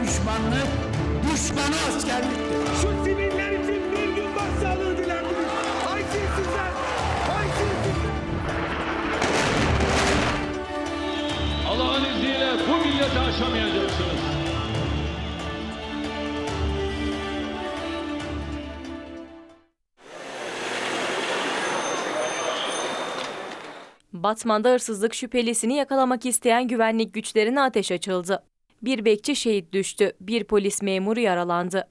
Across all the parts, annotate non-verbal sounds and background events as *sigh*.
düşmanlık, düşmanı askerliktir. Şu siviller için bir gün başsağlığı dilendiniz. Haysiyetsizler! Haysiyetsizler! Allah'ın izniyle bu milleti aşamayacaksınız. Batman'da hırsızlık şüphelisini yakalamak isteyen güvenlik güçlerine ateş açıldı. Bir bekçi şehit düştü, bir polis memuru yaralandı.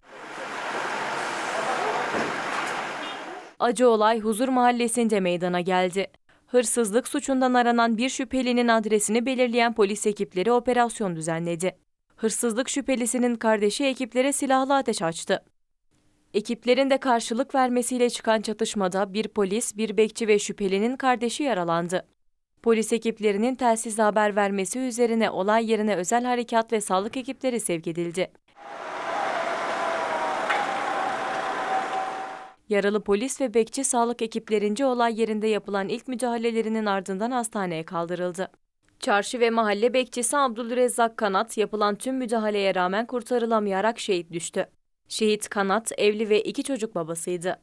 Acı olay Huzur Mahallesi'nde meydana geldi. Hırsızlık suçundan aranan bir şüphelinin adresini belirleyen polis ekipleri operasyon düzenledi. Hırsızlık şüphelisinin kardeşi ekiplere silahlı ateş açtı. Ekiplerin de karşılık vermesiyle çıkan çatışmada bir polis, bir bekçi ve şüphelinin kardeşi yaralandı. Polis ekiplerinin telsiz haber vermesi üzerine olay yerine özel harekat ve sağlık ekipleri sevk edildi. Yaralı polis ve bekçi sağlık ekiplerince olay yerinde yapılan ilk müdahalelerinin ardından hastaneye kaldırıldı. Çarşı ve mahalle bekçisi Abdülrezzak Kanat yapılan tüm müdahaleye rağmen kurtarılamayarak şehit düştü. Şehit Kanat evli ve iki çocuk babasıydı.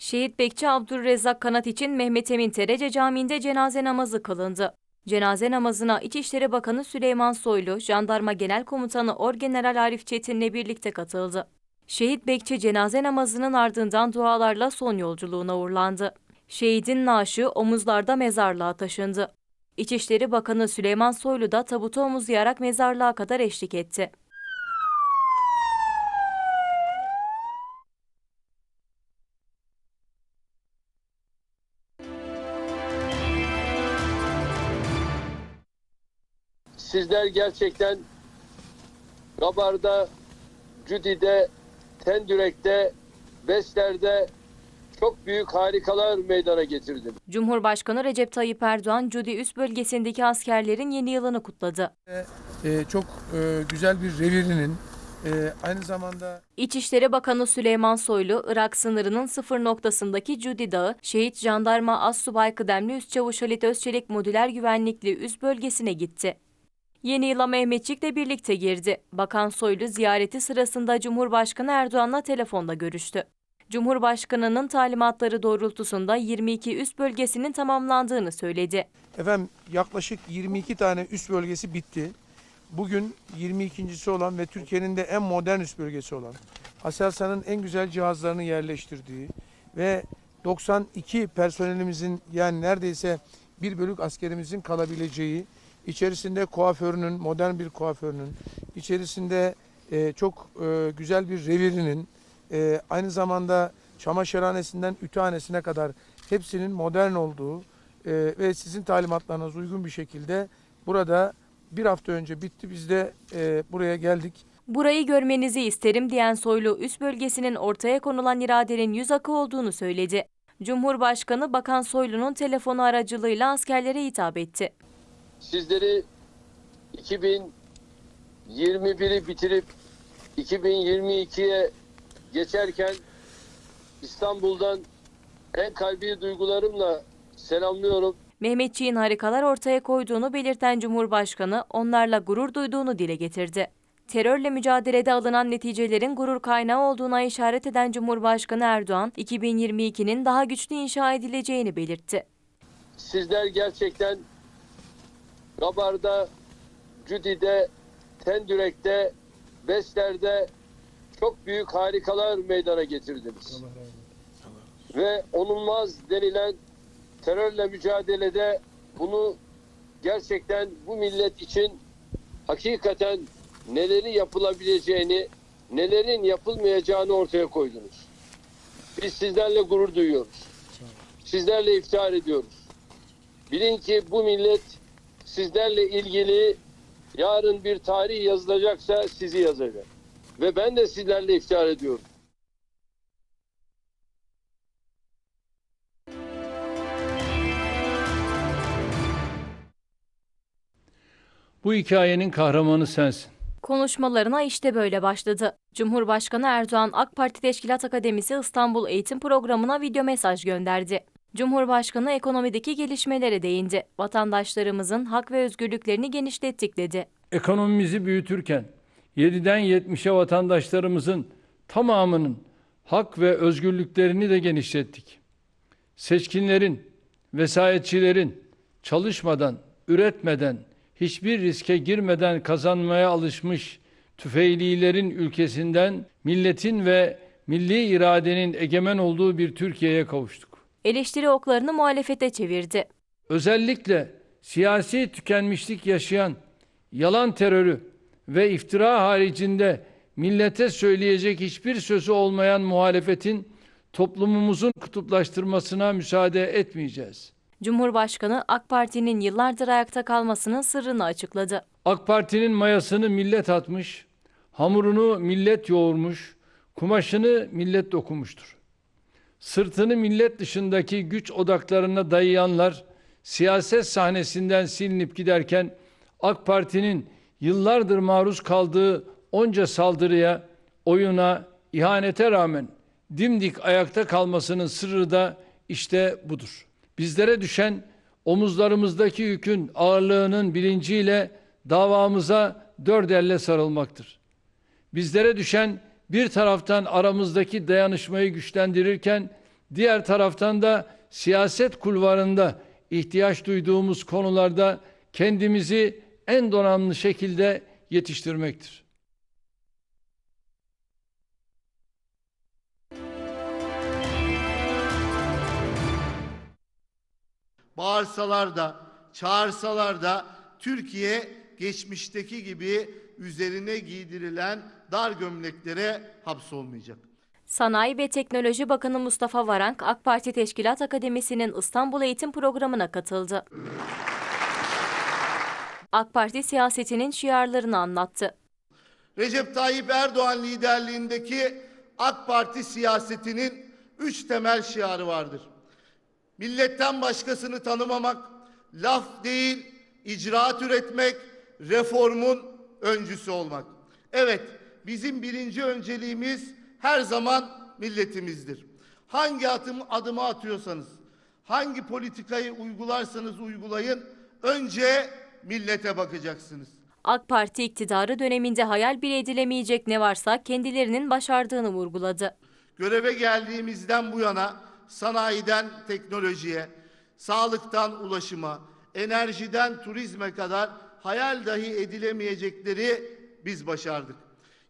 Şehit Bekçi Abdülrezzak Kanat için Mehmet Emin Terece Camii'nde cenaze namazı kılındı. Cenaze namazına İçişleri Bakanı Süleyman Soylu, Jandarma Genel Komutanı Orgeneral Arif Çetin'le birlikte katıldı. Şehit Bekçi cenaze namazının ardından dualarla son yolculuğuna uğurlandı. Şehidin naaşı omuzlarda mezarlığa taşındı. İçişleri Bakanı Süleyman Soylu da tabutu omuzlayarak mezarlığa kadar eşlik etti. Sizler gerçekten Gabar'da, Cüdi'de, Tendürek'te, Besler'de çok büyük harikalar meydana getirdiniz. Cumhurbaşkanı Recep Tayyip Erdoğan, Cudi üst bölgesindeki askerlerin yeni yılını kutladı. e, çok e, güzel bir revirinin e, aynı zamanda İçişleri Bakanı Süleyman Soylu, Irak sınırının sıfır noktasındaki Cudi Dağı, Şehit Jandarma Assubay Kıdemli Üst Çavuş Halit Özçelik Modüler Güvenlikli üst bölgesine gitti. Yeni yıla Mehmetçik'le birlikte girdi. Bakan Soylu ziyareti sırasında Cumhurbaşkanı Erdoğan'la telefonda görüştü. Cumhurbaşkanının talimatları doğrultusunda 22 üst bölgesinin tamamlandığını söyledi. efendim yaklaşık 22 tane üst bölgesi bitti. Bugün 22.si olan ve Türkiye'nin de en modern üst bölgesi olan Aselsan'ın en güzel cihazlarını yerleştirdiği ve 92 personelimizin yani neredeyse bir bölük askerimizin kalabileceği içerisinde kuaförünün, modern bir kuaförünün, içerisinde e, çok e, güzel bir revirinin, e, aynı zamanda çamaşırhanesinden ütühanesine kadar hepsinin modern olduğu e, ve sizin talimatlarınız uygun bir şekilde burada bir hafta önce bitti. Biz de e, buraya geldik. Burayı görmenizi isterim diyen Soylu, üst bölgesinin ortaya konulan iradenin yüz akı olduğunu söyledi. Cumhurbaşkanı Bakan Soylu'nun telefonu aracılığıyla askerlere hitap etti. Sizleri 2021'i bitirip 2022'ye geçerken İstanbul'dan en kalbi duygularımla selamlıyorum. Mehmetçiğin harikalar ortaya koyduğunu belirten Cumhurbaşkanı onlarla gurur duyduğunu dile getirdi. Terörle mücadelede alınan neticelerin gurur kaynağı olduğuna işaret eden Cumhurbaşkanı Erdoğan, 2022'nin daha güçlü inşa edileceğini belirtti. Sizler gerçekten Gabar'da, Cüdi'de, Tendürek'te, Besler'de çok büyük harikalar meydana getirdiniz. Ve onulmaz denilen terörle mücadelede bunu gerçekten bu millet için hakikaten neleri yapılabileceğini, nelerin yapılmayacağını ortaya koydunuz. Biz sizlerle gurur duyuyoruz. Sizlerle iftihar ediyoruz. Bilin ki bu millet sizlerle ilgili yarın bir tarih yazılacaksa sizi yazacak. Ve ben de sizlerle iftihar ediyorum. Bu hikayenin kahramanı sensin. Konuşmalarına işte böyle başladı. Cumhurbaşkanı Erdoğan AK Parti Teşkilat Akademisi İstanbul Eğitim Programı'na video mesaj gönderdi. Cumhurbaşkanı ekonomideki gelişmelere değindi. Vatandaşlarımızın hak ve özgürlüklerini genişlettik dedi. Ekonomimizi büyütürken 7'den 70'e vatandaşlarımızın tamamının hak ve özgürlüklerini de genişlettik. Seçkinlerin, vesayetçilerin çalışmadan, üretmeden, hiçbir riske girmeden kazanmaya alışmış tüfeğlilerin ülkesinden milletin ve milli iradenin egemen olduğu bir Türkiye'ye kavuştuk. Eleştiri oklarını muhalefete çevirdi. Özellikle siyasi tükenmişlik yaşayan yalan terörü ve iftira haricinde millete söyleyecek hiçbir sözü olmayan muhalefetin toplumumuzun kutuplaştırmasına müsaade etmeyeceğiz. Cumhurbaşkanı AK Parti'nin yıllardır ayakta kalmasının sırrını açıkladı. AK Parti'nin mayasını millet atmış, hamurunu millet yoğurmuş, kumaşını millet dokumuştur. Sırtını millet dışındaki güç odaklarına dayayanlar siyaset sahnesinden silinip giderken AK Parti'nin yıllardır maruz kaldığı onca saldırıya, oyuna, ihanete rağmen dimdik ayakta kalmasının sırrı da işte budur. Bizlere düşen omuzlarımızdaki yükün ağırlığının bilinciyle davamıza dört elle sarılmaktır. Bizlere düşen bir taraftan aramızdaki dayanışmayı güçlendirirken diğer taraftan da siyaset kulvarında ihtiyaç duyduğumuz konularda kendimizi en donanımlı şekilde yetiştirmektir. Bağırsalar da, çağırsalar da Türkiye geçmişteki gibi üzerine giydirilen dar gömleklere hapsolmayacak. Sanayi ve Teknoloji Bakanı Mustafa Varank, AK Parti Teşkilat Akademisi'nin İstanbul Eğitim Programı'na katıldı. AK Parti siyasetinin şiarlarını anlattı. Recep Tayyip Erdoğan liderliğindeki AK Parti siyasetinin üç temel şiarı vardır. Milletten başkasını tanımamak, laf değil, icraat üretmek, reformun öncüsü olmak. Evet, bizim birinci önceliğimiz her zaman milletimizdir. Hangi adım, adımı atıyorsanız, hangi politikayı uygularsanız uygulayın, önce millete bakacaksınız. AK Parti iktidarı döneminde hayal bile edilemeyecek ne varsa kendilerinin başardığını vurguladı. Göreve geldiğimizden bu yana sanayiden teknolojiye, sağlıktan ulaşıma, enerjiden turizme kadar hayal dahi edilemeyecekleri biz başardık.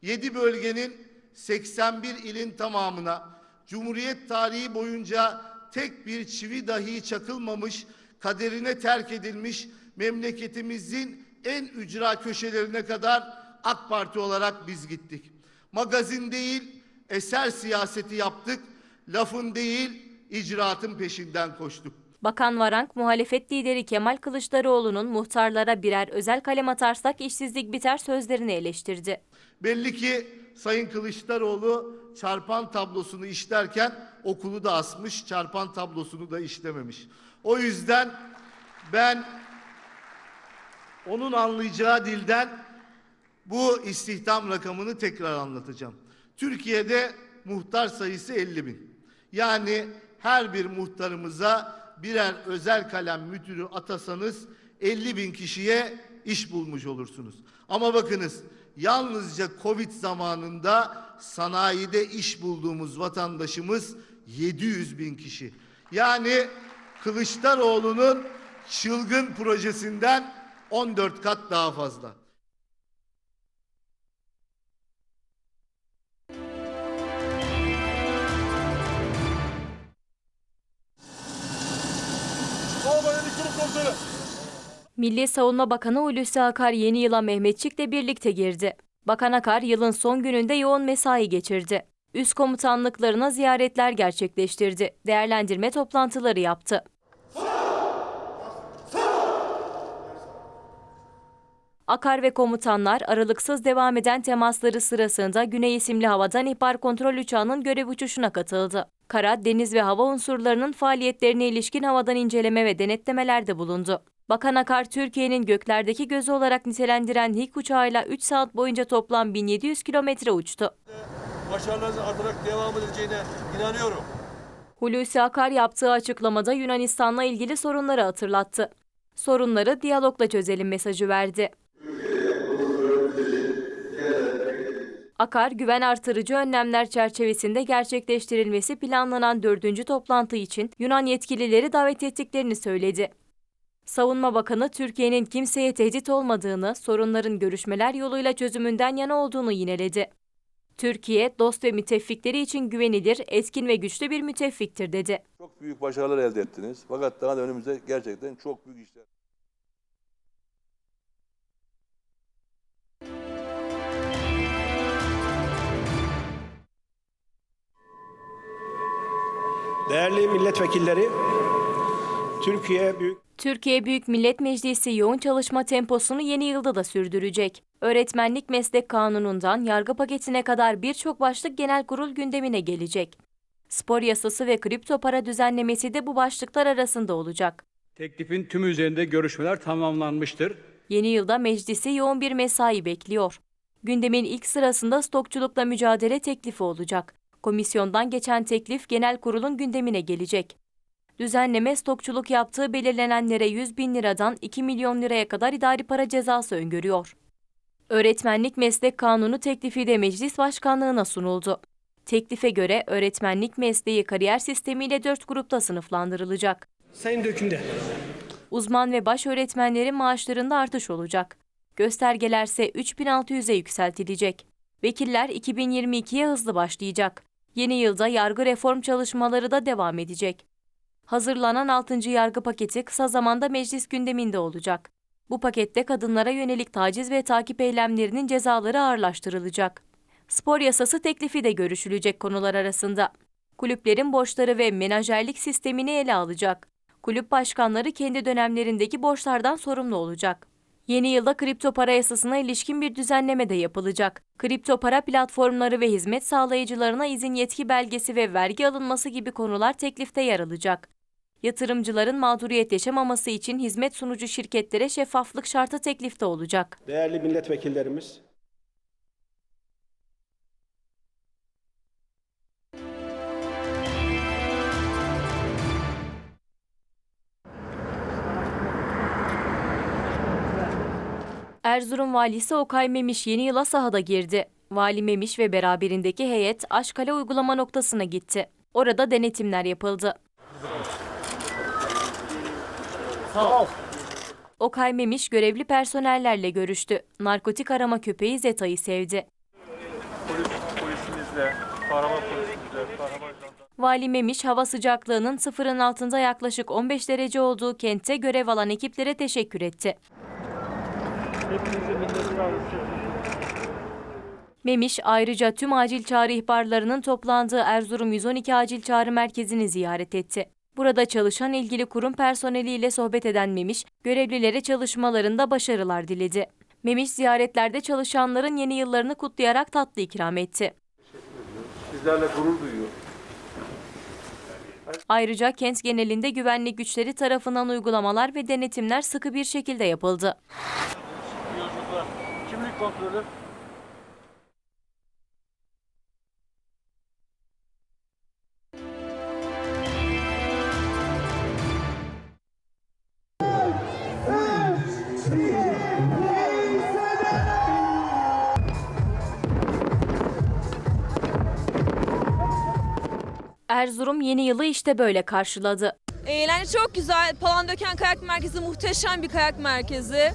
7 bölgenin 81 ilin tamamına Cumhuriyet tarihi boyunca tek bir çivi dahi çakılmamış, kaderine terk edilmiş memleketimizin en ücra köşelerine kadar AK Parti olarak biz gittik. Magazin değil, eser siyaseti yaptık. Lafın değil, icraatın peşinden koştuk. Bakan Varank, muhalefet lideri Kemal Kılıçdaroğlu'nun muhtarlara birer özel kalem atarsak işsizlik biter sözlerini eleştirdi. Belli ki Sayın Kılıçdaroğlu çarpan tablosunu işlerken okulu da asmış, çarpan tablosunu da işlememiş. O yüzden ben onun anlayacağı dilden bu istihdam rakamını tekrar anlatacağım. Türkiye'de muhtar sayısı 50 bin. Yani her bir muhtarımıza birer özel kalem müdürü atasanız 50 bin kişiye iş bulmuş olursunuz. Ama bakınız yalnızca Covid zamanında sanayide iş bulduğumuz vatandaşımız 700 bin kişi. Yani Kılıçdaroğlu'nun çılgın projesinden 14 kat daha fazla. Milli Savunma Bakanı Hulusi Akar yeni yıla Mehmetçik'le birlikte girdi. Bakan Akar yılın son gününde yoğun mesai geçirdi. Üst komutanlıklarına ziyaretler gerçekleştirdi. Değerlendirme toplantıları yaptı. Akar ve komutanlar aralıksız devam eden temasları sırasında Güney isimli havadan ihbar kontrol uçağının görev uçuşuna katıldı. Kara, deniz ve hava unsurlarının faaliyetlerine ilişkin havadan inceleme ve denetlemelerde bulundu. Bakan Akar, Türkiye'nin göklerdeki gözü olarak nitelendiren HİK uçağıyla 3 saat boyunca toplam 1700 kilometre uçtu. başarılarınızın artarak devam edeceğine inanıyorum. Hulusi Akar yaptığı açıklamada Yunanistan'la ilgili sorunları hatırlattı. Sorunları diyalogla çözelim mesajı verdi. Akar, güven artırıcı önlemler çerçevesinde gerçekleştirilmesi planlanan dördüncü toplantı için Yunan yetkilileri davet ettiklerini söyledi. Savunma Bakanı Türkiye'nin kimseye tehdit olmadığını, sorunların görüşmeler yoluyla çözümünden yana olduğunu yineledi. Türkiye, dost ve müttefikleri için güvenilir, etkin ve güçlü bir müttefiktir dedi. Çok büyük başarılar elde ettiniz. Fakat daha da önümüzde gerçekten çok büyük işler. Değerli milletvekilleri, Türkiye Büyük Türkiye Büyük Millet Meclisi yoğun çalışma temposunu yeni yılda da sürdürecek. Öğretmenlik Meslek Kanunu'ndan yargı paketine kadar birçok başlık genel kurul gündemine gelecek. Spor yasası ve kripto para düzenlemesi de bu başlıklar arasında olacak. Teklifin tümü üzerinde görüşmeler tamamlanmıştır. Yeni yılda meclisi yoğun bir mesai bekliyor. Gündemin ilk sırasında stokçulukla mücadele teklifi olacak. Komisyondan geçen teklif genel kurulun gündemine gelecek. Düzenleme stokçuluk yaptığı belirlenenlere 100 bin liradan 2 milyon liraya kadar idari para cezası öngörüyor. Öğretmenlik Meslek Kanunu teklifi de meclis başkanlığına sunuldu. Teklife göre öğretmenlik mesleği kariyer sistemiyle dört grupta sınıflandırılacak. Sayın Döküm'de. Uzman ve baş öğretmenlerin maaşlarında artış olacak. Göstergelerse 3600'e yükseltilecek. Vekiller 2022'ye hızlı başlayacak. Yeni yılda yargı reform çalışmaları da devam edecek. Hazırlanan 6. yargı paketi kısa zamanda meclis gündeminde olacak. Bu pakette kadınlara yönelik taciz ve takip eylemlerinin cezaları ağırlaştırılacak. Spor yasası teklifi de görüşülecek konular arasında. Kulüplerin borçları ve menajerlik sistemini ele alacak. Kulüp başkanları kendi dönemlerindeki borçlardan sorumlu olacak. Yeni yılda kripto para yasasına ilişkin bir düzenleme de yapılacak. Kripto para platformları ve hizmet sağlayıcılarına izin yetki belgesi ve vergi alınması gibi konular teklifte yer alacak. Yatırımcıların mağduriyet yaşamaması için hizmet sunucu şirketlere şeffaflık şartı teklifte olacak. Değerli milletvekillerimiz, Erzurum valisi Okay Memiş yeni yıla sahada girdi. Vali Memiş ve beraberindeki heyet Aşkale uygulama noktasına gitti. Orada denetimler yapıldı. Okay Memiş görevli personellerle görüştü. Narkotik arama köpeği Zeta'yı sevdi. polisimizle, kahraman polisimizle, kahraman Vali Memiş hava sıcaklığının sıfırın altında yaklaşık 15 derece olduğu kentte görev alan ekiplere teşekkür etti. Hepinize minnettarız. Memiş ayrıca tüm acil çağrı ihbarlarının toplandığı Erzurum 112 Acil Çağrı Merkezi'ni ziyaret etti. Burada çalışan ilgili kurum personeliyle sohbet eden Memiş, görevlilere çalışmalarında başarılar diledi. Memiş ziyaretlerde çalışanların yeni yıllarını kutlayarak tatlı ikram etti. Sizlerle gurur duyuyor. Ayrıca kent genelinde güvenlik güçleri tarafından uygulamalar ve denetimler sıkı bir şekilde yapıldı. Kimlik kontrolü. Erzurum yeni yılı işte böyle karşıladı. Eğlence çok güzel. Palandöken Kayak Merkezi muhteşem bir kayak merkezi.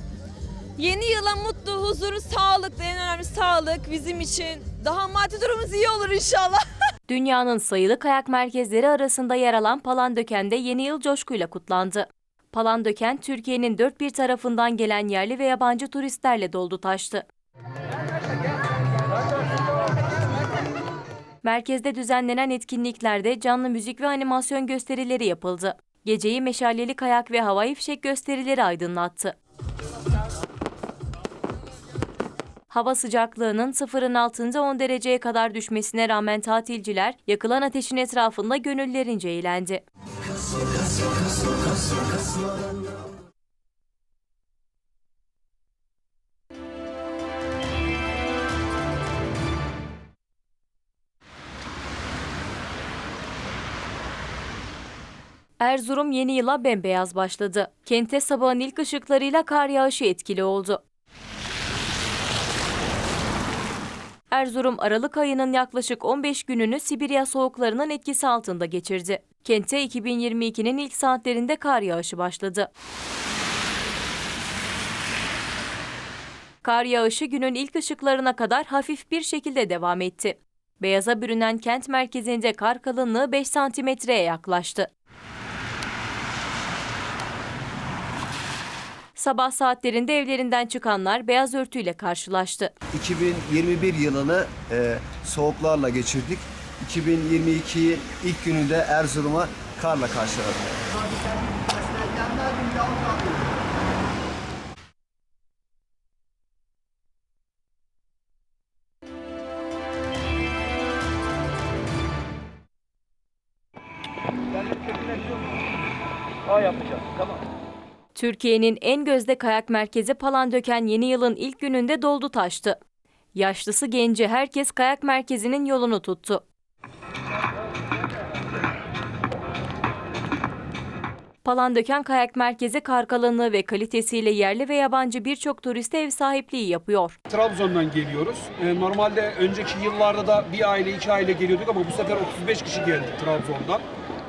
Yeni yıla mutlu, huzur, sağlık, en önemli sağlık bizim için. Daha maddi durumumuz iyi olur inşallah. *laughs* Dünyanın sayılı kayak merkezleri arasında yer alan Palandöken'de yeni yıl coşkuyla kutlandı. Palandöken, Türkiye'nin dört bir tarafından gelen yerli ve yabancı turistlerle doldu taştı. Merkezde düzenlenen etkinliklerde canlı müzik ve animasyon gösterileri yapıldı. Geceyi meşaleli kayak ve havai fişek gösterileri aydınlattı. Hava sıcaklığının sıfırın altında 10 dereceye kadar düşmesine rağmen tatilciler yakılan ateşin etrafında gönüllerince eğlendi. Erzurum yeni yıla bembeyaz başladı. Kente sabahın ilk ışıklarıyla kar yağışı etkili oldu. Erzurum Aralık ayının yaklaşık 15 gününü Sibirya soğuklarının etkisi altında geçirdi. Kente 2022'nin ilk saatlerinde kar yağışı başladı. Kar yağışı günün ilk ışıklarına kadar hafif bir şekilde devam etti. Beyaza bürünen kent merkezinde kar kalınlığı 5 santimetreye yaklaştı. Sabah saatlerinde evlerinden çıkanlar beyaz örtüyle karşılaştı. 2021 yılını e, soğuklarla geçirdik. 2022'yi ilk gününde Erzurum'a karla karşıladık. Türkiye'nin en gözde kayak merkezi Palandöken yeni yılın ilk gününde doldu taştı. Yaşlısı genci herkes kayak merkezinin yolunu tuttu. Palandöken Kayak Merkezi kar kalınlığı ve kalitesiyle yerli ve yabancı birçok turiste ev sahipliği yapıyor. Trabzon'dan geliyoruz. Ee, normalde önceki yıllarda da bir aile iki aile geliyorduk ama bu sefer 35 kişi geldik Trabzon'dan.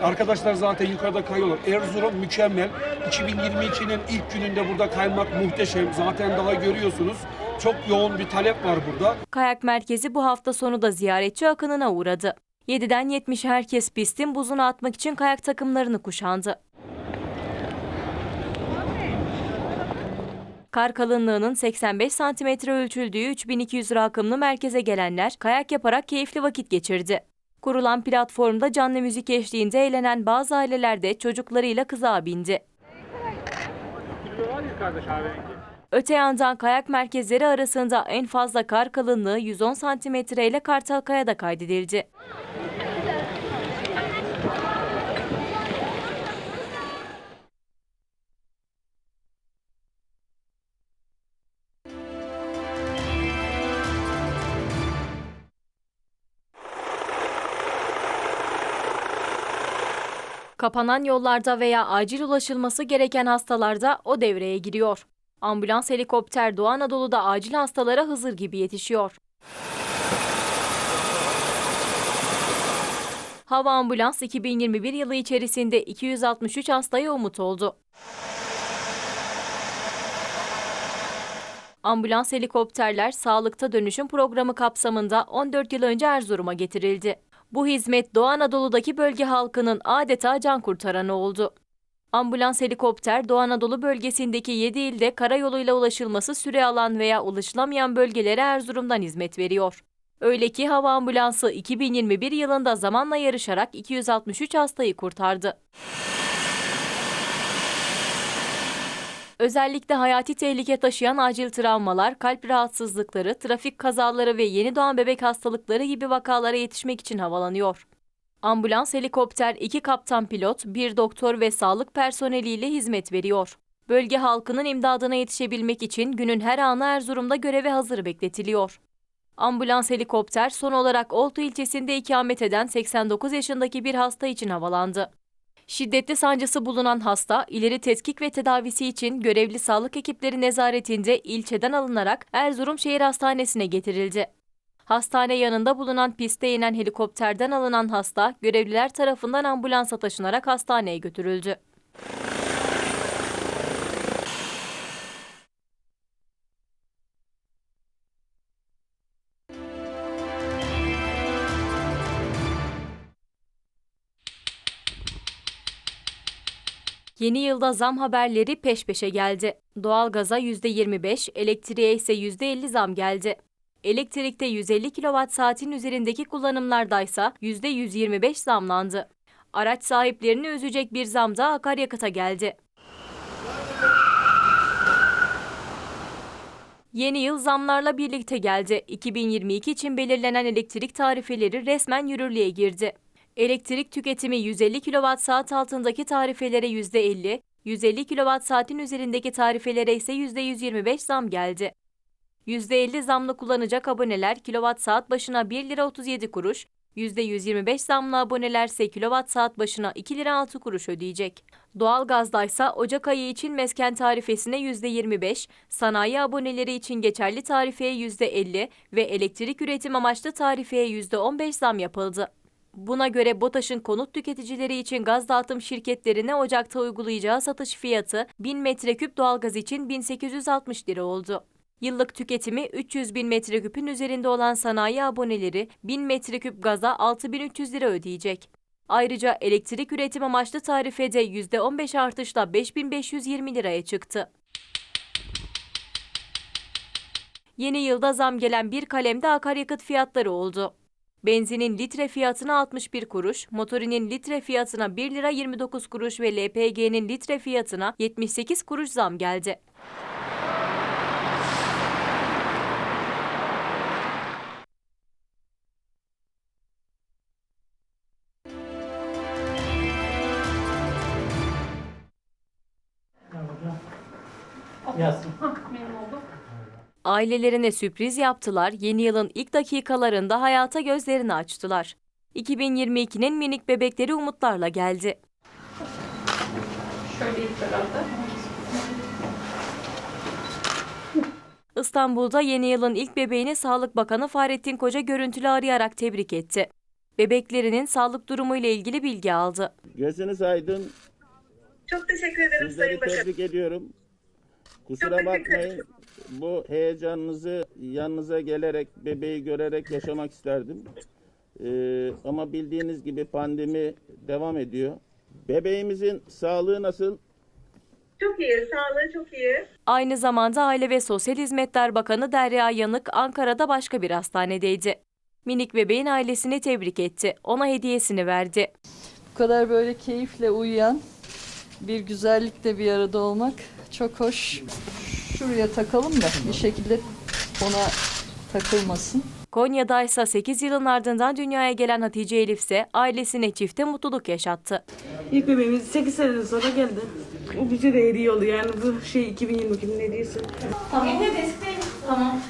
Arkadaşlar zaten yukarıda kayıyorlar. Erzurum mükemmel. 2022'nin ilk gününde burada kaymak muhteşem. Zaten daha görüyorsunuz. Çok yoğun bir talep var burada. Kayak merkezi bu hafta sonu da ziyaretçi akınına uğradı. 7'den 70 herkes pistin buzuna atmak için kayak takımlarını kuşandı. Kar kalınlığının 85 santimetre ölçüldüğü 3200 rakımlı merkeze gelenler kayak yaparak keyifli vakit geçirdi. Kurulan platformda canlı müzik eşliğinde eğlenen bazı aileler de çocuklarıyla kızağa bindi. Öte yandan kayak merkezleri arasında en fazla kar kalınlığı 110 santimetre ile Kartalkaya'da kaydedildi. Kapanan yollarda veya acil ulaşılması gereken hastalarda o devreye giriyor. Ambulans helikopter Doğu Anadolu'da acil hastalara Hızır gibi yetişiyor. Hava Ambulans 2021 yılı içerisinde 263 hastaya umut oldu. Ambulans helikopterler sağlıkta dönüşüm programı kapsamında 14 yıl önce Erzurum'a getirildi. Bu hizmet Doğu Anadolu'daki bölge halkının adeta can kurtaranı oldu. Ambulans helikopter Doğu Anadolu bölgesindeki 7 ilde karayoluyla ulaşılması süre alan veya ulaşılamayan bölgelere Erzurum'dan hizmet veriyor. Öyle ki hava ambulansı 2021 yılında zamanla yarışarak 263 hastayı kurtardı. Özellikle hayati tehlike taşıyan acil travmalar, kalp rahatsızlıkları, trafik kazaları ve yeni doğan bebek hastalıkları gibi vakalara yetişmek için havalanıyor. Ambulans helikopter iki kaptan pilot, bir doktor ve sağlık personeliyle hizmet veriyor. Bölge halkının imdadına yetişebilmek için günün her anı Erzurum'da göreve hazır bekletiliyor. Ambulans helikopter son olarak Oltu ilçesinde ikamet eden 89 yaşındaki bir hasta için havalandı. Şiddetli sancısı bulunan hasta, ileri tetkik ve tedavisi için görevli sağlık ekipleri nezaretinde ilçeden alınarak Erzurum Şehir Hastanesi'ne getirildi. Hastane yanında bulunan piste inen helikopterden alınan hasta, görevliler tarafından ambulansa taşınarak hastaneye götürüldü. Yeni yılda zam haberleri peş peşe geldi. Doğalgaza %25, elektriğe ise %50 zam geldi. Elektrikte 150 kWh saatin üzerindeki kullanımlardaysa %125 zamlandı. Araç sahiplerini üzecek bir zam da akaryakıta geldi. Yeni yıl zamlarla birlikte geldi. 2022 için belirlenen elektrik tarifeleri resmen yürürlüğe girdi. Elektrik tüketimi 150 kWh altındaki tarifelere %50, 150 kWh saatin üzerindeki tarifelere ise %125 zam geldi. %50 zamlı kullanacak aboneler saat başına 1 lira 37 kuruş, %125 zamlı aboneler ise saat başına 2 lira 6 kuruş ödeyecek. Doğalgazdaysa Ocak ayı için mesken tarifesine %25, sanayi aboneleri için geçerli tarifeye %50 ve elektrik üretim amaçlı tarifeye %15 zam yapıldı. Buna göre BOTAŞ'ın konut tüketicileri için gaz dağıtım şirketlerine Ocak'ta uygulayacağı satış fiyatı 1000 metreküp doğalgaz için 1860 lira oldu. Yıllık tüketimi 300 bin metreküpün üzerinde olan sanayi aboneleri 1000 metreküp gaza 6300 lira ödeyecek. Ayrıca elektrik üretim amaçlı tarifede %15 artışla 5520 liraya çıktı. Yeni yılda zam gelen bir kalemde akaryakıt fiyatları oldu. Benzinin litre fiyatına 61 kuruş, motorinin litre fiyatına 1 lira 29 kuruş ve LPG'nin litre fiyatına 78 kuruş zam geldi. Ailelerine sürpriz yaptılar, yeni yılın ilk dakikalarında hayata gözlerini açtılar. 2022'nin minik bebekleri umutlarla geldi. İstanbul'da yeni yılın ilk bebeğini Sağlık Bakanı Fahrettin Koca görüntülü arayarak tebrik etti. Bebeklerinin sağlık durumu ile ilgili bilgi aldı. Gözünüz aydın. Çok teşekkür ederim Sizleri Sayın Bakan. tebrik ediyorum. Kusura Çok teşekkür bakmayın. ederim. Bu heyecanınızı yanınıza gelerek, bebeği görerek yaşamak isterdim. Ee, ama bildiğiniz gibi pandemi devam ediyor. Bebeğimizin sağlığı nasıl? Çok iyi, sağlığı çok iyi. Aynı zamanda Aile ve Sosyal Hizmetler Bakanı Derya Yanık Ankara'da başka bir hastanedeydi. Minik bebeğin ailesini tebrik etti. Ona hediyesini verdi. Bu kadar böyle keyifle uyuyan bir güzellikle bir arada olmak çok hoş. Şuraya takalım da bir şekilde ona takılmasın. Konya'da ise 8 yılın ardından dünyaya gelen Hatice Elif ise ailesine çifte mutluluk yaşattı. İlk bebeğimiz 8 seneden sonra geldi. O bize de hediye oldu yani bu şey 2022'nin hediyesi. Tamam. Tamam.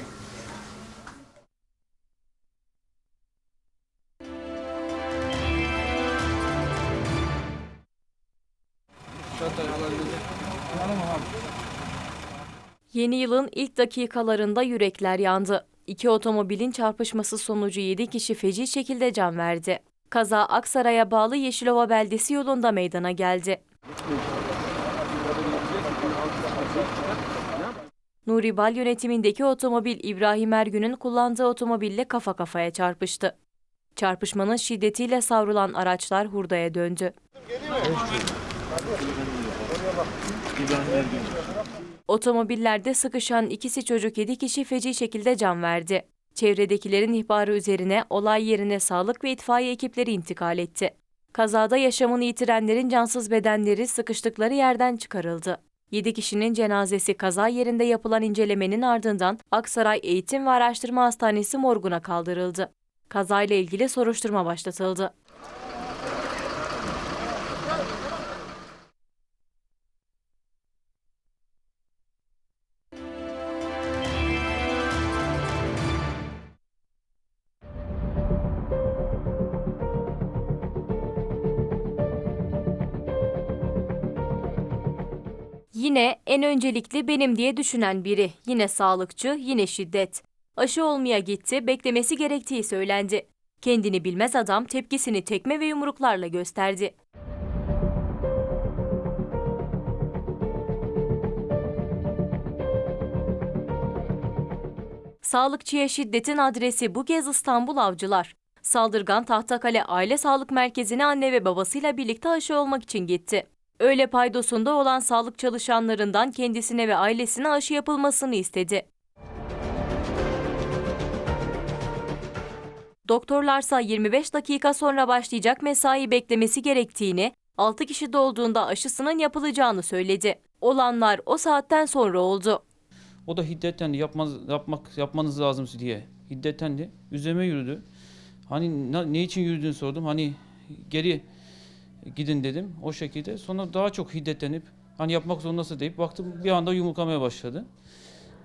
Yeni yılın ilk dakikalarında yürekler yandı. İki otomobilin çarpışması sonucu 7 kişi feci şekilde can verdi. Kaza Aksaray'a bağlı Yeşilova beldesi yolunda meydana geldi. Nuri Bal yönetimindeki otomobil İbrahim Ergün'ün kullandığı otomobille kafa kafaya çarpıştı. Çarpışmanın şiddetiyle savrulan araçlar hurdaya döndü. Otomobillerde sıkışan ikisi çocuk 7 kişi feci şekilde can verdi. Çevredekilerin ihbarı üzerine olay yerine sağlık ve itfaiye ekipleri intikal etti. Kazada yaşamını yitirenlerin cansız bedenleri sıkıştıkları yerden çıkarıldı. 7 kişinin cenazesi kaza yerinde yapılan incelemenin ardından Aksaray Eğitim ve Araştırma Hastanesi morguna kaldırıldı. Kazayla ilgili soruşturma başlatıldı. Yine en öncelikli benim diye düşünen biri. Yine sağlıkçı, yine şiddet. Aşı olmaya gitti, beklemesi gerektiği söylendi. Kendini bilmez adam tepkisini tekme ve yumruklarla gösterdi. Sağlıkçıya şiddetin adresi bu kez İstanbul Avcılar. Saldırgan Tahtakale Aile Sağlık Merkezi'ne anne ve babasıyla birlikte aşı olmak için gitti. Öğle paydosunda olan sağlık çalışanlarından kendisine ve ailesine aşı yapılmasını istedi. Doktorlarsa 25 dakika sonra başlayacak mesai beklemesi gerektiğini, 6 kişi dolduğunda aşısının yapılacağını söyledi. Olanlar o saatten sonra oldu. O da hiddetlendi. Yapmaz, yapmak, yapmanız lazım diye. Hiddetlendi. Üzerime yürüdü. Hani ne için yürüdüğünü sordum. Hani geri gidin dedim. O şekilde. Sonra daha çok hiddetlenip hani yapmak zorundasın deyip baktım bir anda yumruklamaya başladı.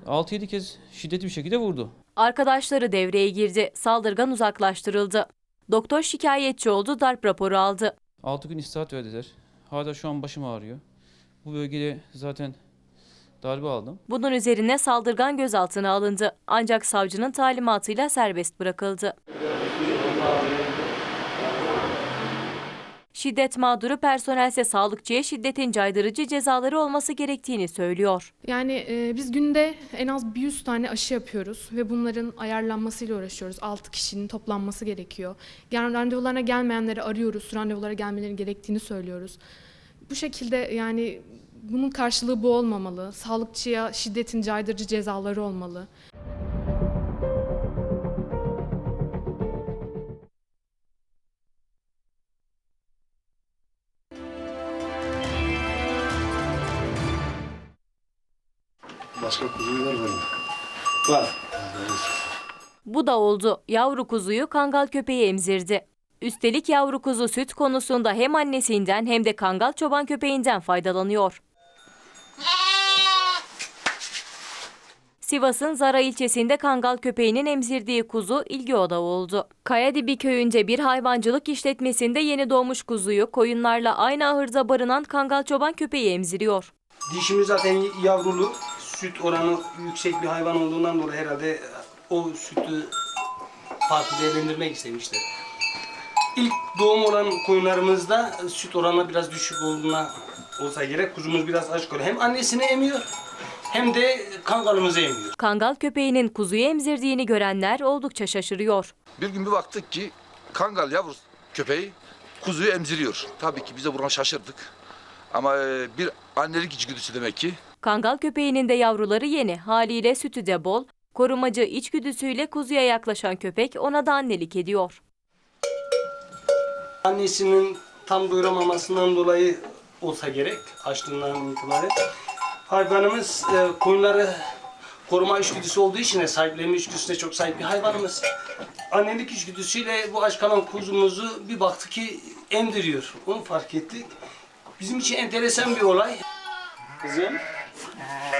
6-7 kez şiddetli bir şekilde vurdu. Arkadaşları devreye girdi. Saldırgan uzaklaştırıldı. Doktor şikayetçi oldu, darp raporu aldı. 6 gün istirahat verdiler. Hala şu an başım ağrıyor. Bu bölgede zaten darbe aldım. Bunun üzerine saldırgan gözaltına alındı. Ancak savcının talimatıyla serbest bırakıldı. Şiddet mağduru personelse sağlıkçıya şiddetin caydırıcı cezaları olması gerektiğini söylüyor. Yani e, biz günde en az bir 100 tane aşı yapıyoruz ve bunların ayarlanmasıyla uğraşıyoruz. 6 kişinin toplanması gerekiyor. Yani randevularına gelmeyenleri arıyoruz, randevulara gelmeleri gerektiğini söylüyoruz. Bu şekilde yani bunun karşılığı bu olmamalı. Sağlıkçıya şiddetin caydırıcı cezaları olmalı. Başka kuzuyu var mı? Var. Bu da oldu. Yavru kuzuyu kangal köpeği emzirdi. Üstelik yavru kuzu süt konusunda hem annesinden hem de kangal çoban köpeğinden faydalanıyor. Sivas'ın Zara ilçesinde kangal köpeğinin emzirdiği kuzu ilgi odağı oldu. Kayadibi köyünde bir hayvancılık işletmesinde yeni doğmuş kuzuyu koyunlarla aynı ahırda barınan kangal çoban köpeği emziriyor. Dişimiz zaten yavrulu. Süt oranı yüksek bir hayvan olduğundan dolayı herhalde o sütü farklı değerlendirmek istemişler. İlk doğum olan koyunlarımızda süt oranı biraz düşük olduğuna olsa gerek. Kuzumuz biraz aç kalıyor. Hem annesini emiyor hem de kangalımızı emiyor. Kangal köpeğinin kuzuyu emzirdiğini görenler oldukça şaşırıyor. Bir gün bir baktık ki kangal yavru köpeği kuzuyu emziriyor. Tabii ki biz de buna şaşırdık. Ama e, bir annelik içgüdüsü demek ki. Kangal köpeğinin de yavruları yeni, haliyle sütü de bol. Korumacı içgüdüsüyle kuzuya yaklaşan köpek ona da annelik ediyor. Annesinin tam doyuramamasından dolayı olsa gerek açlığından itibaren. Hayvanımız e, koyunları koruma içgüdüsü olduğu için de sahiplenme içgüdüsüne çok sahip bir hayvanımız. Annelik içgüdüsüyle bu aç kalan kuzumuzu bir baktı ki emdiriyor. Onu fark ettik. Bizim için enteresan bir olay. Kızım. Ah.